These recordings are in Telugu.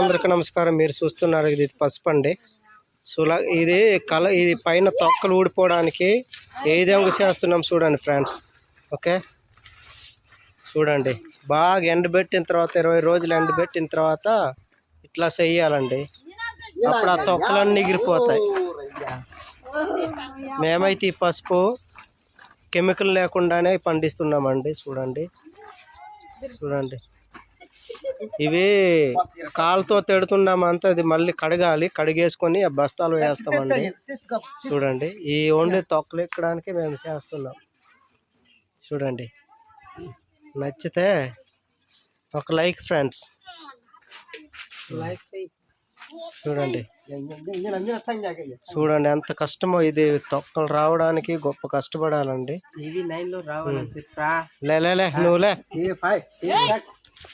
అందరికీ నమస్కారం. మీరు చూస్తున్నారు ఇది పసుపు అండి. సులా ఇది కల ఇది పైన తొక్కలు ఊడిపోవడానికి ఏ విధంగా చేస్తున్నాం చూడండి ఫ్రెండ్స్. ఓకే? చూడండి. బాగా ఎండబెట్టిన తర్వాత ఇరవై రోజులు ఎండబెట్టిన తర్వాత ఇట్లా చెయ్యాలండి అప్పుడు ఆ తొక్కలన్నీ ఎగిరిపోతాయి. మేమైతే ఈ పసుపు కెమికల్ లేకుండానే పండిస్తున్నామండి. చూడండి. చూడండి. ఇవి కాలుతో తిడుతున్నామంతా ఇది మళ్ళీ కడగాలి కడిగేసుకొని బస్తాలు వేస్తామండి. చూడండి ఈ ఓన్లీ తొక్కలు ఎక్కడానికి మేము చేస్తున్నాం. చూడండి నచ్చితే ఒక లైక్ ఫ్రెండ్స్. చూడండి. చూడండి. ఎంత కష్టమో ఇది తొక్కలు రావడానికి గొప్ప కష్టపడాలండి. ఇవి నైన్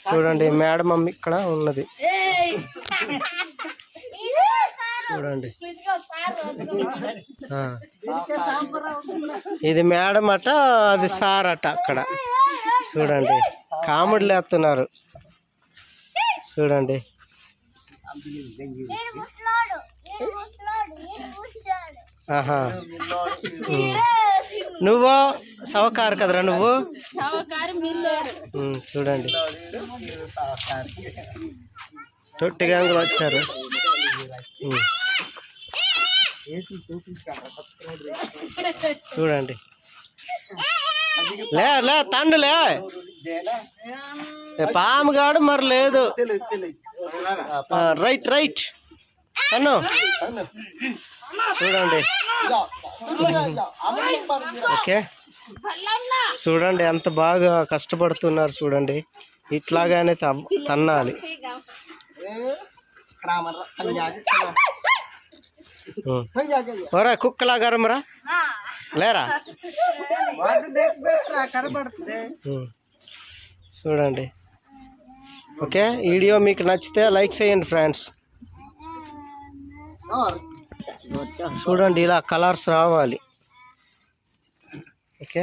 చూడండి మేడం అమ్మ ఇక్కడ ఉన్నది. చూడండి. ఇది మేడం అట అది సార్ అట అక్కడ. చూడండి కామెడీలు వేస్తున్నారు. చూడండి. ఆహా. నువ్వు? సవకారు కదరా నువ్వు? చూడండి. తొట్టి గంగులు వచ్చారు. చూడండి. లే లే తండ్రులే పాము గాడు మరి లేదు. Right right. అన్ను. చూడండి. ఓకే. చూడండి ఎంత బాగా కష్టపడుతున్నారు చూడండి. ఇట్లాగానే తన్నాలి. ఉం. కుక్కలా గరమరా లేరా? చూడండి. ఓకే వీడియో మీకు నచ్చితే లైక్ చేయండి ఫ్రెండ్స్. చూడండి ఇలా కలర్స్ రావాలి. ఓకే?